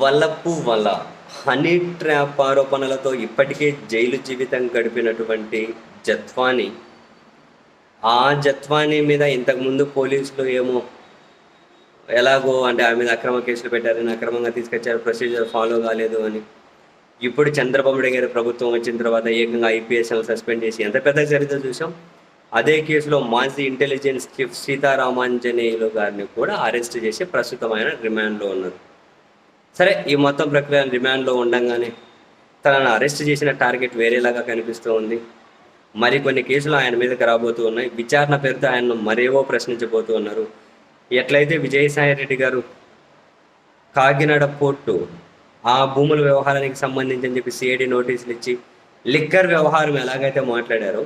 వల్లపు వల్ల honey trap ఆరోపణలతో ఇప్పటికే జైలు జీవితం గడిపినటువంటి జత్వాని. ఆ జత్వాని మీద ఇంతకుముందు పోలీసులు ఏమో ఎలాగో అంటే ఆమె మీద అక్రమ కేసులు పెట్టారని అక్రమంగా తీసుకొచ్చారు ప్రొసీజర్ ఫాలో కాలేదు అని. ఇప్పుడు చంద్రబాబు నాయుడు గారి ప్రభుత్వం వచ్చిన తర్వాత ఏకంగా ఐపీఎస్ఎల్ సస్పెండ్ చేసి ఎంత పెద్ద చరిత్ర చూసాం అదే కేసులో మాజీ ఇంటెలిజెన్స్ చీఫ్ సీతారామాంజనేయులు గారిని కూడా అరెస్ట్ చేసి ప్రస్తుతం ఆయన రిమాండ్లో ఉన్నారు. సరే ఈ మొత్తం ప్రక్రియ రిమాండ్లో ఉండంగానే తనను అరెస్ట్ చేసిన టార్గెట్ వేరేలాగా కనిపిస్తూ ఉంది. మరికొన్ని కేసులు ఆయన మీదకి రాబోతూ ఉన్నాయి. విచారణ పేరుతో ఆయనను మరేవో ప్రశ్నించబోతూ ఉన్నారు. ఎట్లయితే విజయసాయి రెడ్డి గారు కాకినాడ పోర్టు ఆ భూముల వ్యవహారానికి సంబంధించి అని చెప్పి సిఐడి నోటీసులు ఇచ్చి లిక్కర్ వ్యవహారం ఎలాగైతే మాట్లాడారో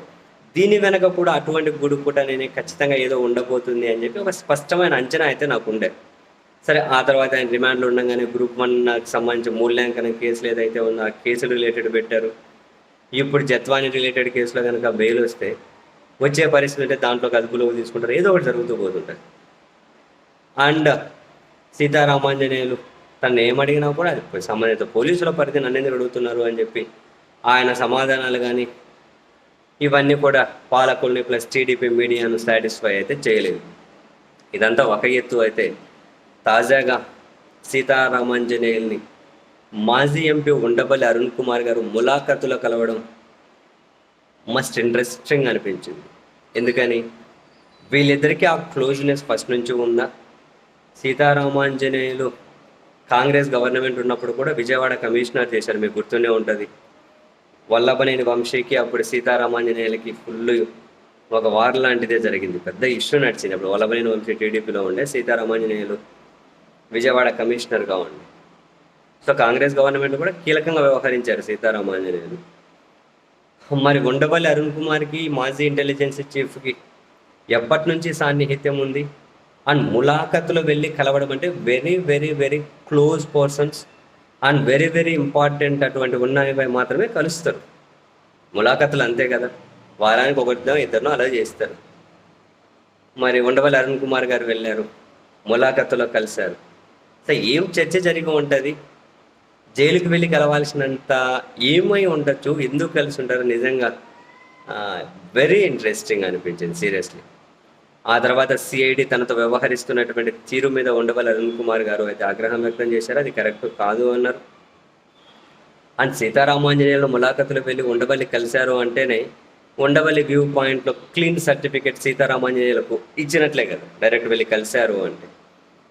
దీని వెనక కూడా అటువంటి గుడుపుట నేను ఖచ్చితంగా ఏదో ఉండబోతుంది అని చెప్పి ఒక స్పష్టమైన అంచనా అయితే నాకు ఉండే. సరే ఆ తర్వాత ఆయన రిమాండ్లో ఉండగానే గ్రూప్ వన్ నాకు సంబంధించి మూల్యాంకనం కేసులు ఏదైతే ఉందో ఆ కేసులు రిలేటెడ్ పెట్టారు. ఇప్పుడు జత్వాని రిలేటెడ్ కేసులో కనుక బెయిల్ వస్తే వచ్చే పరిస్థితి అంటే దాంట్లో అదుపులోకి తీసుకుంటారు. ఏదో ఒకటి జరుగుతూ పోతుంటుంది. అండ్ సీతారామాంజనేయులు తను ఏమడిగినా కూడా అది సంబంధిత పోలీసుల పరిధి నన్ను ఎందుకు అడుగుతున్నారు అని చెప్పి ఆయన సమాధానాలు కానీ ఇవన్నీ కూడా పాలకుల్ని ప్లస్ టీడీపీ మీడియాను సాటిస్ఫై అయితే చేయలేదు. ఇదంతా ఒక ఎత్తు అయితే తాజాగా సీతారామాంజనేయుల్ని మాజీ ఎంపీ ఉండబల్లి అరుణ్ కుమార్ గారు ములాఖతులో కలవడం మస్ట్ ఇంట్రెస్టింగ్ అనిపించింది. ఎందుకని? వీళ్ళిద్దరికీ ఆ క్లోజ్నెస్ ఫస్ట్ నుంచి ఉందా? సీతారామాంజనేయులు కాంగ్రెస్ గవర్నమెంట్ ఉన్నప్పుడు కూడా విజయవాడ కమిషనర్ చేశారు మీకు గుర్తునే ఉంటుంది. వల్లభనేని వంశీకి అప్పుడు సీతారామాంజనేయులకి ఫుల్ ఒక వార్ లాంటిదే జరిగింది. పెద్ద ఇష్యూ నడిచింది. అప్పుడు వల్లభనేని వంశీ టీడీపీలో ఉండే సీతారామాంజనేయులు విజయవాడ కమిషనర్గా ఉండి సో కాంగ్రెస్ గవర్నమెంట్ కూడా కీలకంగా వ్యవహరించారు సీతారామాంజనేయులు మరి ఉండవల్లి అరుణ్ కుమార్కి మాజీ ఇంటెలిజెన్స్ చీఫ్కి ఎప్పటి నుంచి సాన్నిహిత్యం ఉంది? అండ్ ములాఖతులో వెళ్ళి కలవడం అంటే very very very close persons and very very important అటువంటి ఉన్నాయి మాత్రమే కలుస్తారు. ములాఖతులు అంతే కదా. వారానికి ఒకటిదో ఇద్దరినో అలా చేస్తారు. మరి ఉండవల్లి అరుణ్ కుమార్ గారు వెళ్ళారు. ములాఖత్తులో కలిశారు. అసలు ఏం చర్చ జరిగి ఉంటుంది? జైలుకి వెళ్ళి కలవాల్సినంత ఏమై ఉండొచ్చు? ఎందుకు కలిసి ఉంటారు? నిజంగా వెరీ ఇంట్రెస్టింగ్ అనిపించింది సీరియస్లీ ఆ తర్వాత సిఐడి తనతో వ్యవహరిస్తున్నటువంటి తీరు మీద ఉండవల్లి అరుణ్ కుమార్ గారు అయితే ఆగ్రహం వ్యక్తం చేశారు. అది కరెక్ట్ కాదు అన్నారు. అండ్ సీతారామాంజనేయులు ములాఖతులు వెళ్ళి ఉండవల్లి కలిశారు అంటేనే ఉండవల్లి వ్యూ పాయింట్లో క్లీన్ సర్టిఫికేట్ సీతారామాంజనేయులకు ఇచ్చినట్లే కదా. డైరెక్ట్ వెళ్ళి కలిశారు అంటే.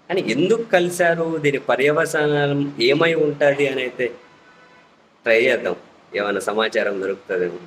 కానీ ఎందుకు కలిశారు? దీని పర్యవసానం ఏమై ఉంటుంది అని అయితే ట్రై చేద్దాం. ఏమైనా సమాచారం దొరుకుతుందేమో.